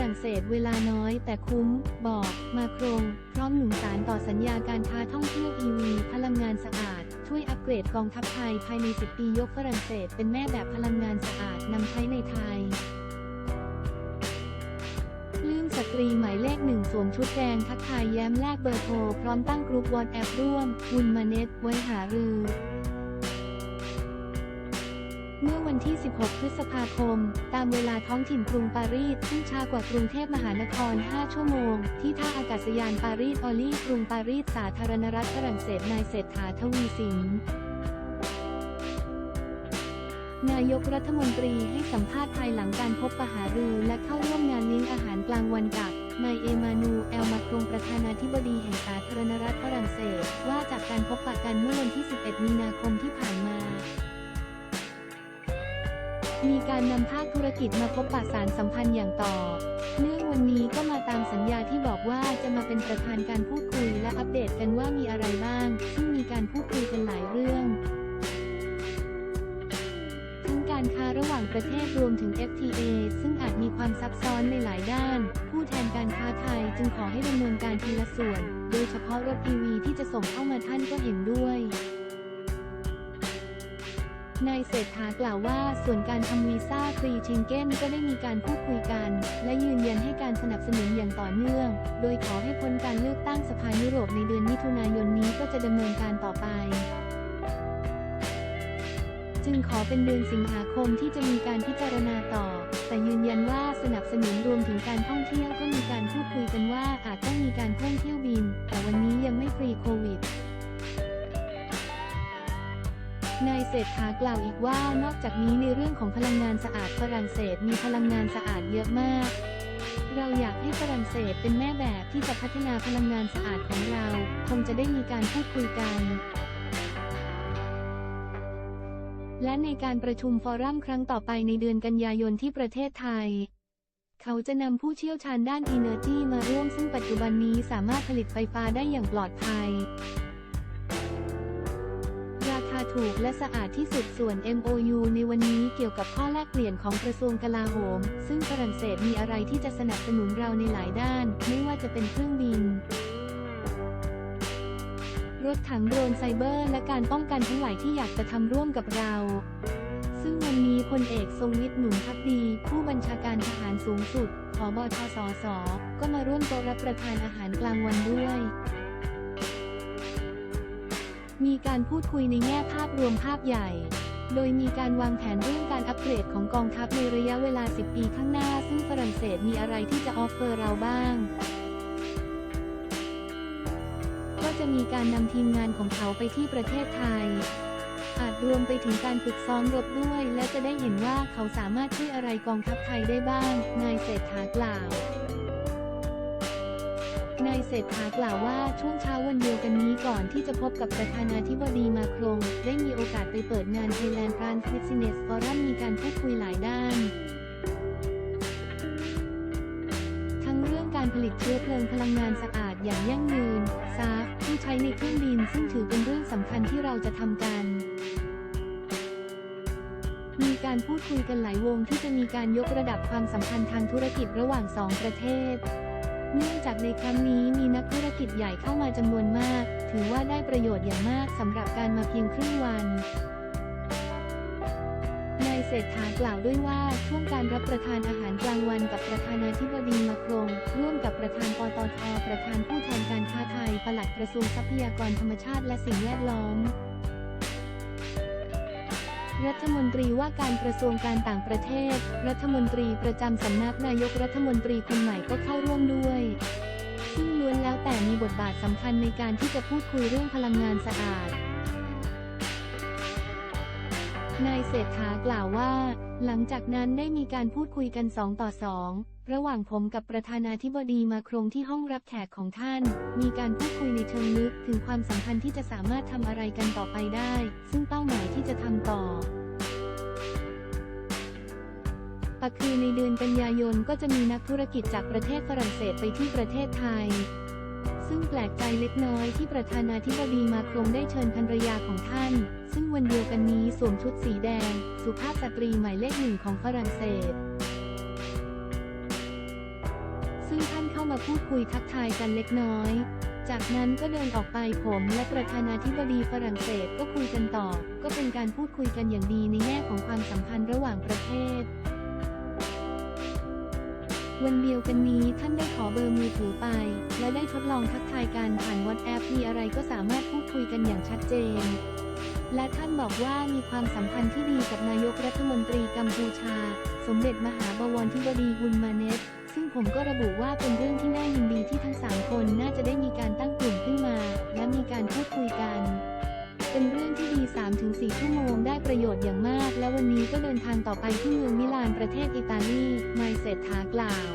รั่งเศสเวลาน้อยแต่คุ้ม บอก มาโครง พร้อมหนุนสารต่อสัญญาการค้าท่องเที่ยว EV พลังงานสะอาด ช่วยอัปเกรดกองทัพไทยภายใน 10 ปียกฝรั่งเศสเป็นแม่แบบพลังงานสะอาดนำใช้ในไทยลืมสตรีหมายเลขหนึ่งสวมชุดแดงทักทายแย้มแลกเบอร์โทร พร้อมตั้งกรุ๊ปวอทแอปร่วมวุนมาเน็ตไว้หารือ เมื่อวันที่ 16 พฤษภาคม ตามเวลาท้องถิ่นกรุงปารีส ซึ่งช้ากว่ากรุงเทพมหานคร 5 ชั่วโมง ที่ท่าอากาศยานปารีส ออลี่ กรุงปารีส สาธารณรัฐฝรั่งเศส นายเศรษฐาทวีสิน นายกรัฐมนตรีให้สัมภาษณ์ภายหลังการพบปะหารือและเข้าร่วมงานเลี้ยงอาหารกลางวันกับนายเอมานูเอลมาครงประธานาธิบดีแห่งสาธารณรัฐฝรั่งเศส ว่าจากการพบปะกันเมื่อวันที่ 11 มีนาคมที่ มีการนำภาคธุรกิจมาพบปะสารสัมพันธ์อย่างต่อ เนื่องวันนี้ก็มาตามสัญญาที่บอกว่าจะมาเป็นประธานการพูดคุยและอัปเดตกันว่ามีอะไรบ้าง ซึ่งมีการพูดคุยกันหลายเรื่อง ทั้งการค้าระหว่างประเทศรวมถึง FTA ซึ่งอาจมีความซับซ้อนในหลายด้าน ผู้แทนการค้าไทยจึงขอให้ดำเนินการทีละส่วน โดยเฉพาะรถ EV ที่จะส่งเข้ามาท่านก็เห็นด้วย นายเศรษฐากล่าวว่าส่วนการทำวีซ่าฟรีเชงเก้นก็ได้มีการพูดคุยกัน และยืนยันให้การสนับสนุนอย่างต่อเนื่อง โดยขอให้พ้นการเลือกตั้งสภายุโรปในเดือนมิถุนายนนี้ก็จะดำเนินการต่อไปจึงขอเป็นเดือนสิงหาคมที่จะมีการพิจารณาต่อ แต่ยืนยันว่าสนับสนุนรวมถึงการท่องเที่ยวก็มีการพูดคุยกันว่าอาจต้องมีการเพิ่มเที่ยวบิน แต่วันนี้ยังไม่ฟรีโควิด นายเศรษฐากล่าวอีกว่านอกจากนี้ในเรื่องของพลังงานสะอาดฝรั่งเศสมีพลังงานสะอาดเยอะมาก เราอยากให้ฝรั่งเศสเป็นแม่แบบที่จะพัฒนาพลังงานสะอาดของเรา คงจะได้มีการพูดคุยกันและในการประชุมฟอรัมครั้งต่อไปในเดือนกันยายนที่ประเทศไทย เขาจะนำผู้เชี่ยวชาญด้าน Energy มาร่วมซึ่งปัจจุบันนี้สามารถผลิตไฟฟ้าได้อย่างปลอดภัย ถูกและสะอาดที่สุดส่วน MOU ในวันนี้เกี่ยวกับข้อแลกเปลี่ยนของกระทรวงกลาโหม ซึ่งฝรั่งเศสมีอะไรที่จะสนับสนุนเราในหลายด้าน ไม่ว่าจะเป็นเครื่องบิน รถถังโดรนไซเบอร์ และการป้องกันทั้งหลายที่อยากจะทำร่วมกับเราซึ่งวันนี้พลเอกทรงฤทธิ์หนุนพักดี ผู้บัญชาการทหารสูงสุดผบทสส ก็มาร่วมโต๊ะรับประทานอาหารกลางวันด้วย มีการพูดคุยในแง่ภาพรวมภาพใหญ่ โดยมีการวางแผนเรื่องการอัปเกรดของกองทัพในระยะเวลา 10 ปีข้างหน้า ซึ่งฝรั่งเศสมีอะไรที่จะออฟเฟอร์เราบ้าง ก็จะมีการนำทีมงานของเขาไปที่ประเทศไทย อาจรวมไปถึงการฝึกซ้อมรบด้วย และจะได้เห็นว่าเขาสามารถช่วยอะไรกองทัพไทยได้บ้าง นายเศรษฐากล่าว เศรษฐากล่าวว่าช่วงเช้าวันเดียวกันนี้ก่อนที่จะพบกับประธานาธิบดีมาครงได้มีโอกาสไปเปิดงาน Thailand Trans Business Forum มีการพูดคุยหลายด้านทั้งเรื่องการผลิตเชื้อเพลิงพลังงานสะอาดอย่างยั่งยืนซาฟที่ใช้ในเครื่องบินซึ่งถือเป็นเรื่องสำคัญที่เราจะทำกัน มีการพูดคุยกันหลายวงที่จะมีการยกระดับความสัมพันธ์ทางธุรกิจระหว่างสองประเทศ เนื่องจากในครั้งนี้มีนักธุรกิจใหญ่เข้ามาจำนวนมาก ถือว่าได้ประโยชน์อย่างมากสำหรับการมาเพียงครึ่งวันนายเศรษฐากล่าวด้วยว่าช่วงการรับประทานอาหารกลางวันกับประธานาธิบดีมาครง ร่วมกับประธานปตทประธานผู้แทนการค้าไทยปลัดกระทรวงทรัพยากรธรรมชาติและสิ่งแวดล้อม รัฐมนตรีว่าการกระทรวงการต่างประเทศ รัฐมนตรีประจำสำนักนายกรัฐมนตรีคนใหม่ก็เข้าร่วมด้วย ซึ่งล้วนแล้วแต่มีบทบาทสำคัญในการที่จะพูดคุยเรื่องพลังงานสะอาด นายเศรษฐากล่าวว่า หลังจากนั้นได้มีการพูดคุยกันสองต่อสองระหว่างผมกับประธานาธิบดีมาครงที่ห้องรับแขกของท่าน มีการพูดคุยในเชิงลึกถึงความสัมพันธ์ที่จะสามารถทำอะไรกันต่อไปได้ ซึ่งเป้าหมายที่จะทำต่อปะคือในเดือนกันยายนก็จะมีนักธุรกิจจากประเทศฝรั่งเศสไปที่ประเทศไทย ซึ่งแปลกใจเล็กน้อยที่ประธานาธิบดีมาครงได้เชิญภรรยาของท่าน ซึ่งวันเดียวกันนี้สวมชุดสีแดง สุภาพสตรีหมายเลขหนึ่งของฝรั่งเศส ซึ่งท่านเข้ามาพูดคุยทักทายกันเล็กน้อย จากนั้นก็เดินออกไปผมและประธานาธิบดีฝรั่งเศสก็คุยกันต่อ ก็เป็นการพูดคุยกันอย่างดีในแง่ของความสัมพันธ์ระหว่างประเทศ วันเดียวกันนี้ท่านได้ขอเบอร์มือถือไป และได้ทดลองทักทายกันผ่านวอทแอปมีอะไรก็สามารถพูดคุยกันอย่างชัดเจน และท่านบอกว่ามีความสัมพันธ์ที่ดีกับนายกรัฐมนตรีกัมพูชา สมเด็จมหาบวรธิบดีบุญมาเนตซึ่งผมก็ระบุว่าเป็นเรื่องที่น่ายินดีที่ทั้งสามคนน่าจะได้มีการตั้งกลุ่มขึ้นมา และมีการพูดคุยกัน เป็นเรื่องที่ดี 3-4 ชั่วโมงได้ประโยชน์อย่างมาก และวันนี้ก็เดินทางต่อไปที่เมืองมิลานประเทศอิตาลีนายเศรษฐากล่าว